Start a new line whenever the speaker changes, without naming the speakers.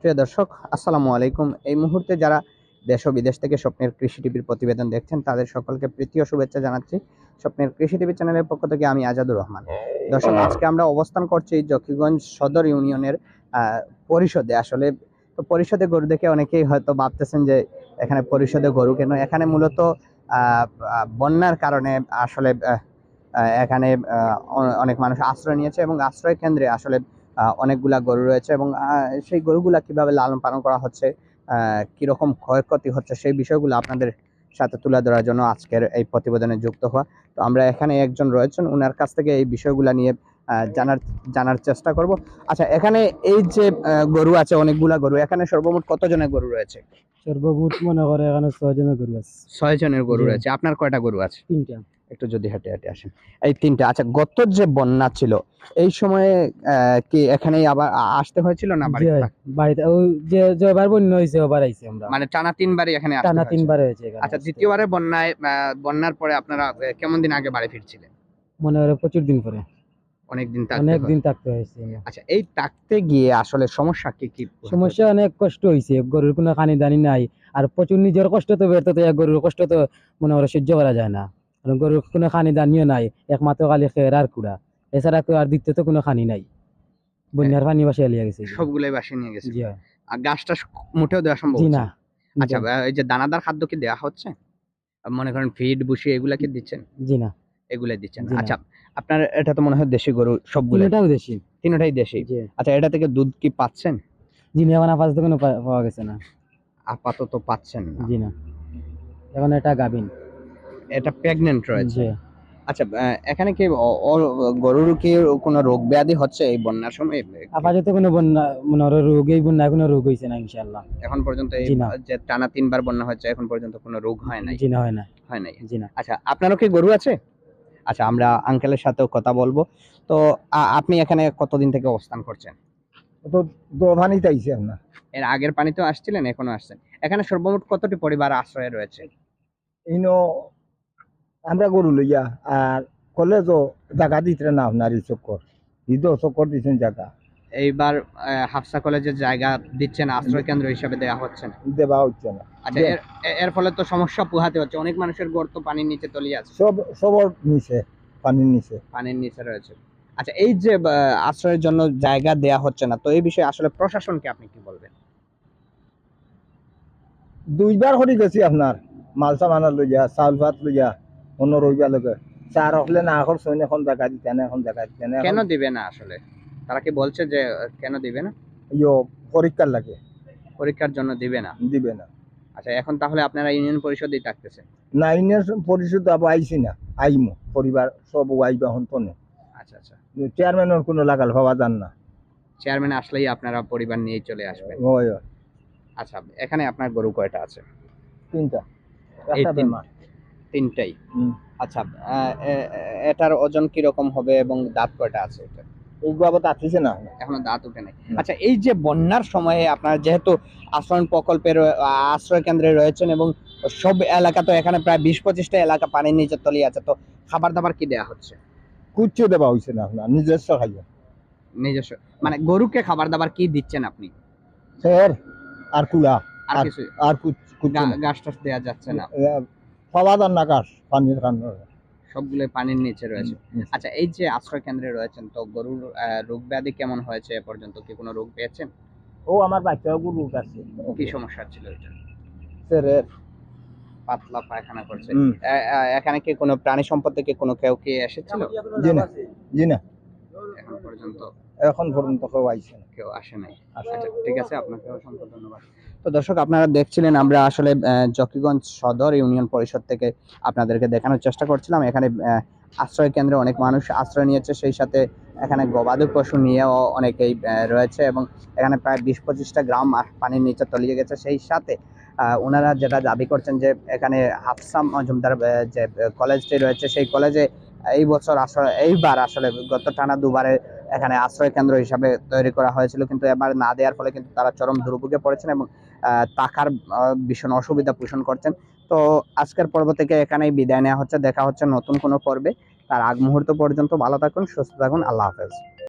প্রিয় দর্শক, আসসালামু আলাইকুম। এই মুহূর্তে যারা দেশ ও বিদেশ থেকে স্বপ্নের কৃষি টিভির প্রতিবেদন দেখছেন, তাদের সকলকে প্রীতি ও শুভেচ্ছা জানাচ্ছি। স্বপ্নের কৃষি টিভি চ্যানেলের পক্ষ থেকে আমি আজাদুর রহমান। দর্শক, আজকে আমরা অবস্থান করছি জকিগঞ্জ সদর ইউনিয়নের পরিষদে। আসলে পরিষদে গরু দেখে অনেকেই হয়তো ভাবতেছেন যে এখানে পরিষদে গরু কেন? এখানে মূলত বন্যার কারণে আসলে এখানে অনেক মানুষ আশ্রয় নিয়েছে এবং আশ্রয় কেন্দ্রে আসলে অনেকগুলা গরু রয়েছে এবং সেই গরুগুলা কীভাবে লালন পালন করা হচ্ছে কীরকম ক্ষয়ক্ষতি হচ্ছে সেই বিষয়গুলো আপনাদের সাথে তুলে ধরার জন্য আজকের এই প্রতিবেদনে যুক্ত হওয়া। তো আমরা এখানে একজন রয়েছেন ওনার কাছ থেকে এই বিষয়গুলা নিয়ে জানার জানার চেষ্টা করব। আচ্ছা এখানে এই যে গরু আছে অনেকগুলা গরু এখানে সর্বমোট কতজনের গরু রয়েছে?
সর্বমোট মনে করে এখানে ছয়জনের গরু আছে।
ছয় জনের গরু রয়েছে আপনার কয়টা গরু আছে?
তিনটা।
একটু যদি হেঁটে হেঁটে আসেন। এই তিনটা আচ্ছা গত যে বন্যা ছিল এই সময়ে কি এখানেই আবার আসতে হয়েছিল না বাড়িতে?
বাড়িতে ওই যে যেবার বন্যা হয়েছে ওবার আইছি আমরা।
মানে টানা তিনবারই এখানে
টানা তিনবার হয়েছে
আচ্ছা দ্বিতীয়বারে বন্যায় বন্যার পরে আপনারা কেমন দিন আগে বাড়ি ফিরছিলেন?
মনে করে প্রচুর দিন পরে।
অনেক দিন থাকতে
অনেক দিন থাকতে হয়েছে।
আচ্ছা এই থাকতে গিয়ে আসলে সমস্যা কি কি?
সমস্যা অনেক কষ্ট হয়েছে। গরুর কোনো খানি দানি নাই। আর প্রচুর নিজের কষ্ট তো বের তো গরুর কষ্ট তো মনে করে সহ্য করা যায় না। গরুর কোনো খানি দানিও নাই একমাত্র খালি খের আর কুড়া এছাড়া তো আর দ্বিতীয় তো কোনো খানি নাই। বন্যার পানি বাসে এলিয়ে গেছে
সবগুলোই বাসে নিয়ে গেছে
জি।
আর গাছটা মোটেও দেওয়া সম্ভব
না।
আচ্ছা এই যে দানাদার খাদ্য কি দেওয়া হচ্ছে? মনে করেন ফিড বুসি এগুলা কি দিচ্ছেন?
জি না।
এগুলাই দিচ্ছেন। আচ্ছা আপনার এটা তো মনে হয় দেশি গরু সবগুলো
তিনটাও দেশি।
তিনটাই দেশি। আচ্ছা এটা থেকে দুধ কি পাচ্ছেন?
জি না এখন আপাতত কোনো পাওয়া গেছে না।
আপাতত পাচ্ছেন না।
জি না। এখন এটা গাবিন
এটা প্রেগনেন্ট রয়েছে। আচ্ছা এখানে কি গরুর কি কোনো রোগ ব্যাধি হচ্ছে এই বন্যার সময়?
আপাতত কোনো বন্যা মনে হয় রোগ এই বন্যা কোনো রোগ হয়েছে না ইনশাল্লাহ
এখন পর্যন্ত এই
না।
যে টানা তিনবার বন্যা হচ্ছে এখন পর্যন্ত কোনো রোগ হয় নাই?
জি না হয় না
হয় নাই?
জি না।
আচ্ছা আপনারও কি গরু আছে? আচ্ছা আমরা আঙ্কেলের সাথেও কথা বলব। তো আপনি এখানে কতদিন থেকে অবস্থান করছেন?
তো দোভানি চাইছে আপনার
এর আগের পানিতেও আসছিলেন এখনও আসছেন। এখানে সর্বমোট কতটি পরিবার আশ্রয় রয়েছে?
ইনো আমরা গরু লইয়া আর কলেজও জায়গা দিতে না আপনার এই চক্কর। ঈদও চক্কর দিচ্ছেন জায়গা
এইবার হাফসা কলেজের জায়গা দিচ্ছেন আশ্রয় কেন্দ্র হিসাবে দেওয়া হচ্ছে না।
দেওয়া হচ্ছে না।
আচ্ছা এর ফলে তো সমস্যা পোহাতে হচ্ছে। অনেক মানুষের গর্ত পানির নিচে তলিয়ে আছে।
সব সবর নিচে পানির নিচে।
পানির নিচে রয়েছে। আচ্ছা এই যে আশ্রয়ের জন্য জায়গা দেয়া হচ্ছে না তো এই বিষয়ে আসলে প্রশাসনকে আপনি কি বলবেন?
দুইবার হরি গেছি আপনার। মালসা সামানা লইয়া চাউল ভাত লইয়া অন্য রইবা লগে চার হলে না এখন সৈন্য এখন জায়গা দিতে না এখন জায়গা দিতে না
কেন দিবে না আসলে? তারা কি বলছে যে কেন দিবে না?
ইয়ো পরীক্ষার লাগে।
পরীক্ষার জন্য দিবে না?
দিবে না।
আচ্ছা এখন তাহলে আপনারা ইউনিয়ন পরিষদেই থাকতেছেন?
না ইউনিয়ন পরিষদ আবার আইছি না আইমো পরিবার সব আইবা হন তনে।
আচ্ছা আচ্ছা।
চেয়ারম্যানের কোনো লাগাল ভাবা যান না।
চেয়ারম্যান আসলেই আপনারা পরিবার নিয়ে চলে আসবেন। আচ্ছা এখানে আপনার গরু কয়টা আছে?
তিনটা। একটা বেমার।
তিনটাই। আচ্ছা এটার ওজন কীরকম হবে এবং দাঁত কয়টা আছে এটা
না?
এখনও দাঁত উঠে নাই। আচ্ছা এই যে বন্যার সময়ে আপনারা যেহেতু আশ্রয়ণ প্রকল্পের আশ্রয় কেন্দ্রে রয়েছেন এবং সব এলাকা তো এখানে প্রায় বিশ পঁচিশটা এলাকা পানির নিচে তলিয়ে আছে তো খাবার দাবার কি দেওয়া হচ্ছে?
কুচ্ছু দেওয়া হয়েছে না আপনার নিজস্ব খাইয়া।
নিজস্ব মানে গরুকে খাবার দাবার কি দিচ্ছেন আপনি?
ফের আর কুলা
আর কিছু?
আর কুচ- কুচ্ছু
গা- টাস দেওয়া যাচ্ছে না?
পাওয়া যান না গাছ পানির কারণে
সবগুলো পানির নিচে রয়েছে। আচ্ছা এই যে আশ্রয় কেন্দ্রে রয়েছেন তো গরুর রোগ ব্যাধি কেমন হয়েছে এ পর্যন্ত? কি কোনো রোগ পেয়েছেন?
ও আমার বাচ্চা গুরু কাছে
কি সমস্যা ছিল এটা? পাতলা পায়খানা করছে। এখানে কি কোনো প্রাণী সম্পদ থেকে কোনো কেউ কি এসেছিল?
জি না জি না।
এখন পর্যন্ত
এখন পর্যন্ত কেউ আইছে না।
কেউ আসে নাই। আচ্ছা ঠিক আছে আপনাকে অসংখ্য ধন্যবাদ। তো দর্শক আপনারা দেখছিলেন আমরা আসলে জকিগঞ্জ সদর ইউনিয়ন পরিষদ থেকে আপনাদেরকে দেখানোর চেষ্টা করছিলাম। এখানে আশ্রয় কেন্দ্রে অনেক মানুষ আশ্রয় নিয়েছে সেই সাথে এখানে গবাদি পশু নিয়েও অনেকেই রয়েছে এবং এখানে প্রায় বিশ পঁচিশটা গ্রাম পানির নিচে তলিয়ে গেছে। সেই সাথে ওনারা যেটা দাবি করছেন যে এখানে হাফসাম মজুমদার যে কলেজটি রয়েছে সেই কলেজে এই বছর আসলে এইবার আসলে গত টানা দুবারে এখানে আশ্রয় কেন্দ্র হিসাবে তৈরি করা হয়েছিল, কিন্তু এবার না দেওয়ার ফলে কিন্তু তারা চরম দুর্ভোগে পড়েছেন এবং টাকার ভীষণ অসুবিধা পোষণ করছেন। তো আজকের পর্ব থেকে এখানেই বিদায় নেওয়া হচ্ছে, দেখা হচ্ছে নতুন কোনো পর্বে। তার আগ মুহূর্ত পর্যন্ত ভালো থাকুন, সুস্থ থাকুন, আল্লাহ হাফেজ।